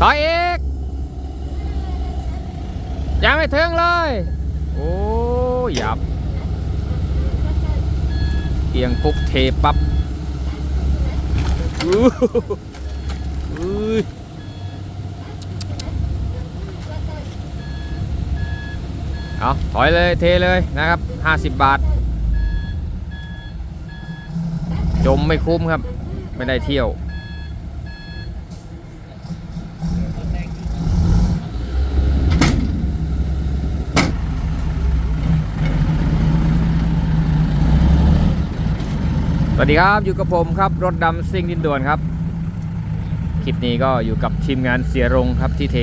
ถอยอีก ยังไม่ถึงเลย โอ้ยับเอียงปุ๊บเทปับ๊บอู้ยเอาถอยเลยเทเลยนะครับ 50 บาท จมไม่คุ้มครับ ไม่ได้เที่ยว สวัสดีครับอยู่กับผมครับรถดำซิ่งดินด่วนครับ คลิปนี้ก็อยู่กับทีมงานเสียรงครับที่เท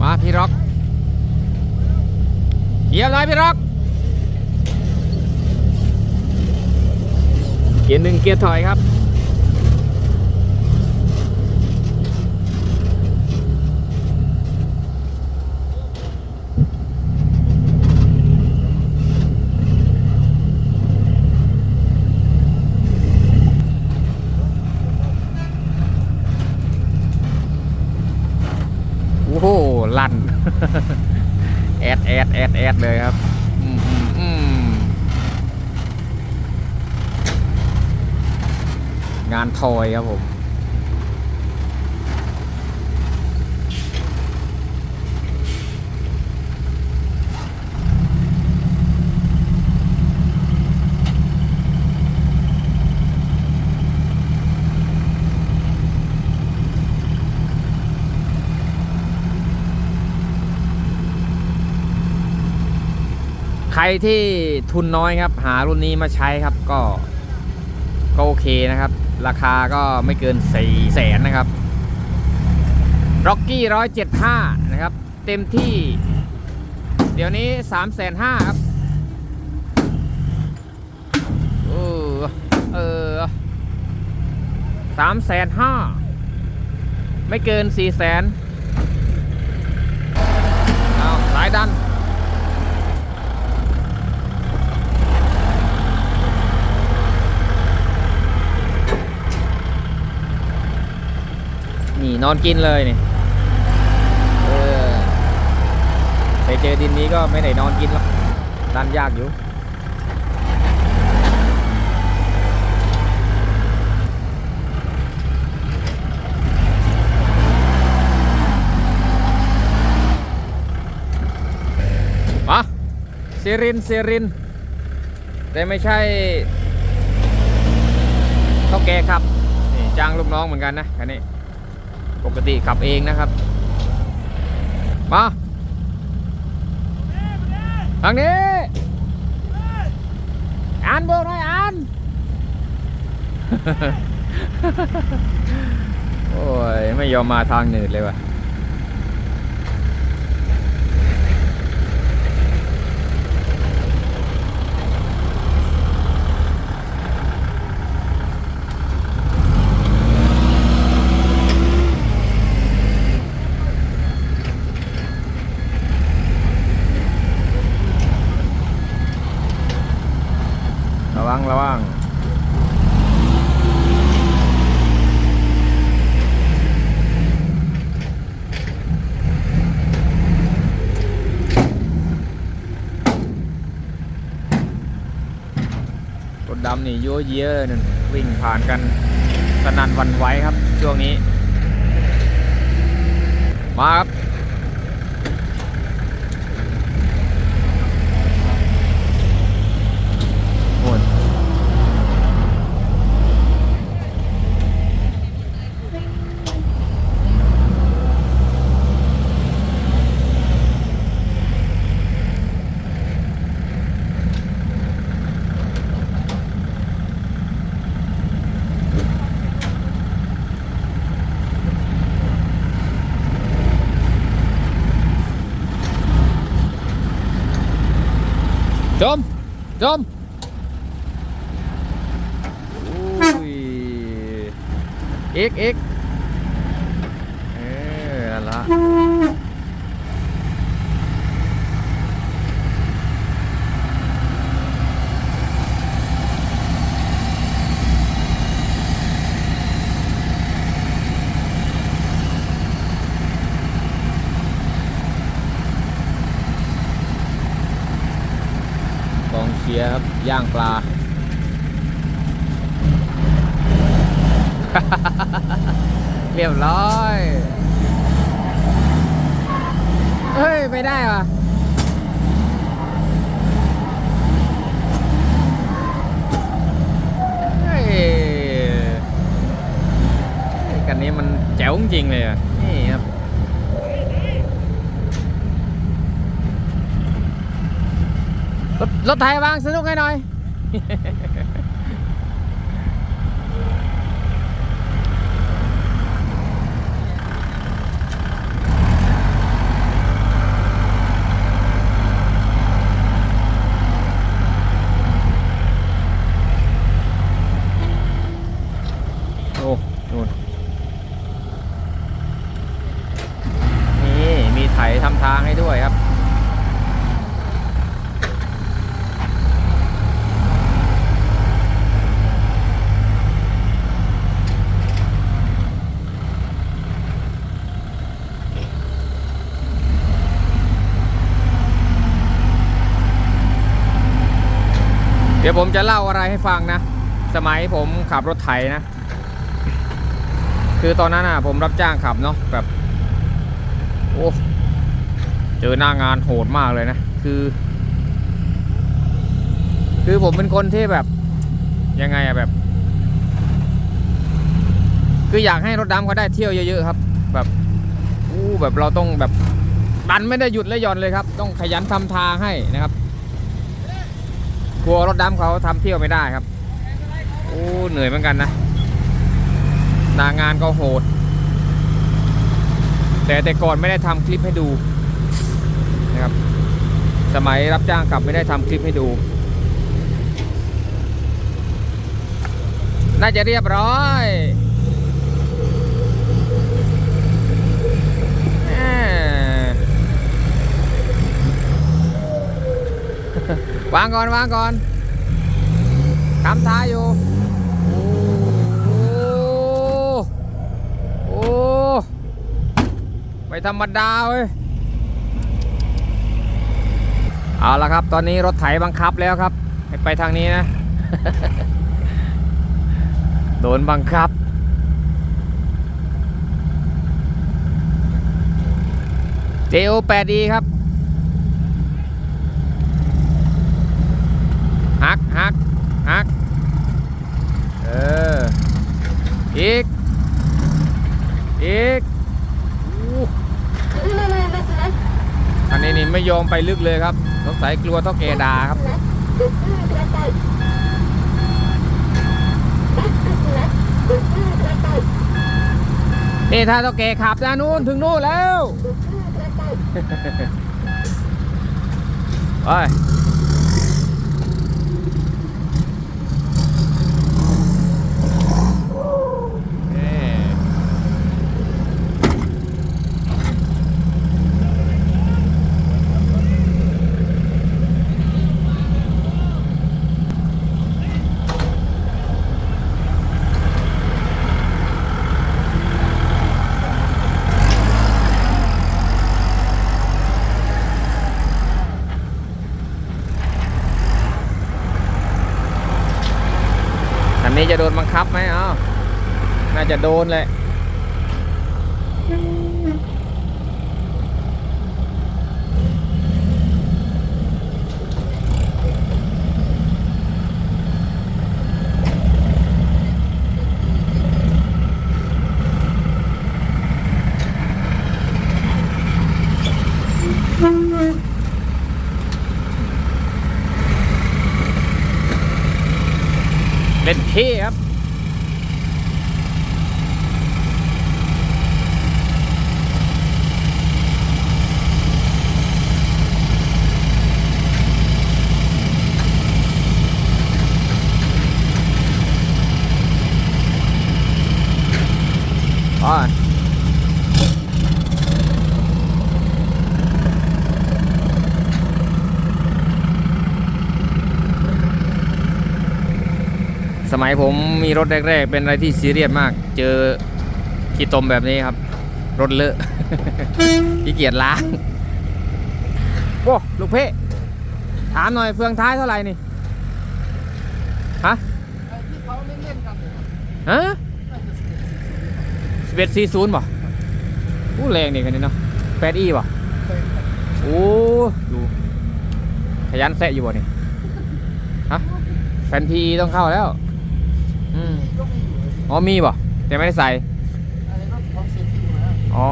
มาพี่ร็อกเกียร์เลยพี่ร็อกเกียร์หนึ่งเกียร์ถอยครับ โอ้โหลั่น แอดแอดแอดแอดเลยครับอืมอืมอืมงานทอยครับผม รที่ทุนน้อยครับ หารุ่นนี้มาใช้ครับก็ ก็โอเคนะครับ ราคาก็ไม่เกิน4ี่แสนนะครับร็อกกี้ร้อยเจ็ดห้านะครับ เต็มที่ เดี๋ยวนี้3ามแสนห้าครับเออเออสามแสนห้าไม่เกิน4ี่แสนเอาสายดัน นี่นอนกินเลยนี่เออไปเจอดินนี้ก็ไม่ได้นอนกินหรอกดันยากอยู่มาเซรินเซริน แต่ไม่ใช่เท่าแกครับ นี่จ้างลูกน้องเหมือนกันนะคันนี้ ปกติขับเองนะครับ มาทางนี้อ่านโบกหน่อยอ่านโอ้ย ไม่ยอมมาทางหนืดเลยว่ะระ ดำนี่ยั่วเยี้ยเลยนั่นวิ่งผ่านกันสนั่นวันไหวครับ ช่วงนี้ มาครับ โอ้ย จมจมเอ็กเอ็กเออละ ย่างปลา เรียบร้อย เฮ้ย ไม่ได้ว่ะกันนี้มันแจ๋วจริงเลยอะ นี่ครับ รถรถไถวางสนุกให้หน่อย โอ้นู่นนี่มีไถทำทางให้ด้วยครับ เดี๋ยวผมจะเล่าอะไรให้ฟังนะ สมัยผมขับรถไถนะ คือตอนนั้นอะ ผมรับจ้างขับเนาะแบบ โอ้เจอหน้างานโหดมากเลยนะ คือ คือผมเป็นคนที่แบบ ยังไงอะแบบ คืออยากให้รถดำเขาได้เที่ยวเยอะๆครับ แบบอู้แบบเราต้องแบบดันไม่ได้หยุดและหย่อนเลยครับ ต้องขยันทำทางให้นะครับ กลัวรถดำเขาทำเที่ยวไม่ได้ครับ โอ้เหนื่อยเหมือนกันนะนางานก็โหด แต่แต่ก่อนไม่ได้ทำคลิปให้ดูนะครับ สมัยรับจ้างขับไม่ได้ทำคลิปให้ดู น่าจะเรียบร้อยแหม วางก่อนวางก่อนคำท้ายอยู่ โอ้โอ้ไม่ธรรมดาเว้ย เอาละครับ ตอนนี้รถไถบังคับแล้วครับให้ไปทางนี้นะ โดนบังคับ JO 8 d ครับ หักหักหัก เออ อีก อีกอู้อันนี้นี่ไม่ยอมไปลึกเลยครับ สงสัยกลัวเท่าแกดาครับ นี่ถ้าเท่าแกขับนะนู่นถึงนู่นแล้ว ไปนี่อั นนี้จะโดนบังคับไหมเอ้าน่าจะโดนเลย เป็นเท่ครับ อ๋อส มัยผมมีรถแรก ๆ เป็นอะไรที่ซีเรียสมาก เจอขี้ตมแบบนี้ครับ รถเลอะขี้เกียจล้างโอ้ลูกเพ่ถามหน่อยเฟืองท้ายเท่าไหร่นี่ฮะที่เขาเล่นๆกันเนี่ยฮะน่าจะสิบเอ็ดสี่ศูนย์ป่ะอู้แรงนี่คันนี้เนาะแปดอีป่ะโอ้ดูขยันแซะอยู่บ่นี่ฮะแฟนพีต้องเข้าแล้ว อืมอ๋อมีป่ะแต่ไม่ได้ใส่ไอ้รถของเซฟตี้นะอ๋อ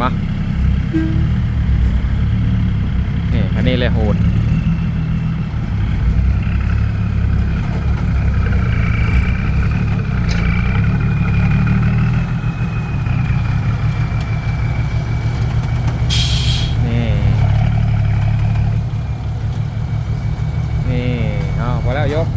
มานี่อันนี้เลยโหด นี่ นี่เอาพอแล้วยก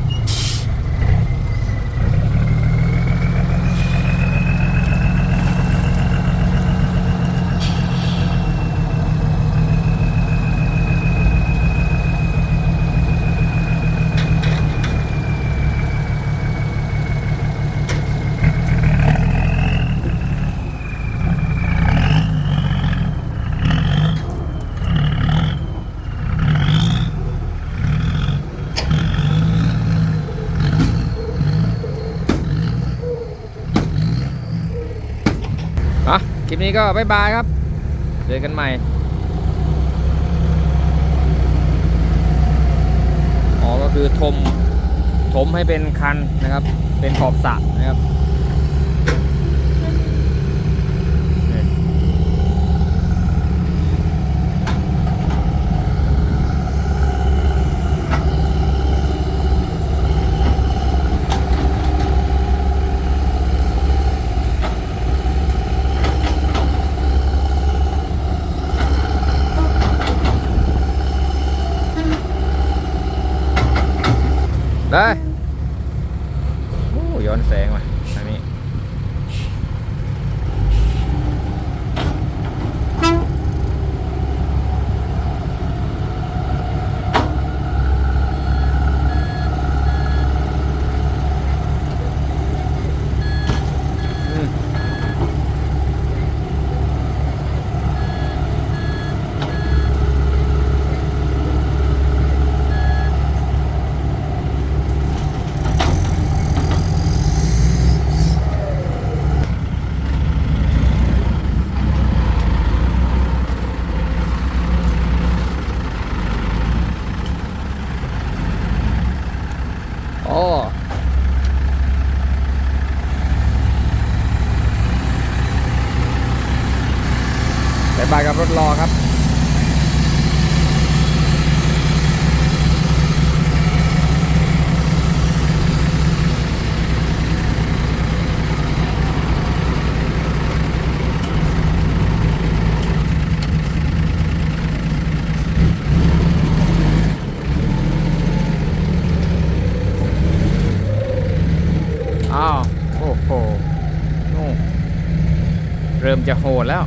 อะค ลิปนี้ก็บายบายครับ เจอกันใหม่ อ๋อก็คือทม ถมให้เป็นคันนะครับ เป็นขอบสระนะครับนี่ได้โอ้ย้อนแสงว่ะอันนี้ อืมอ๋อ บายบายกับร ถรอครับอ้าวโอ้โหนู่นเริ่มจะโหดแล้ว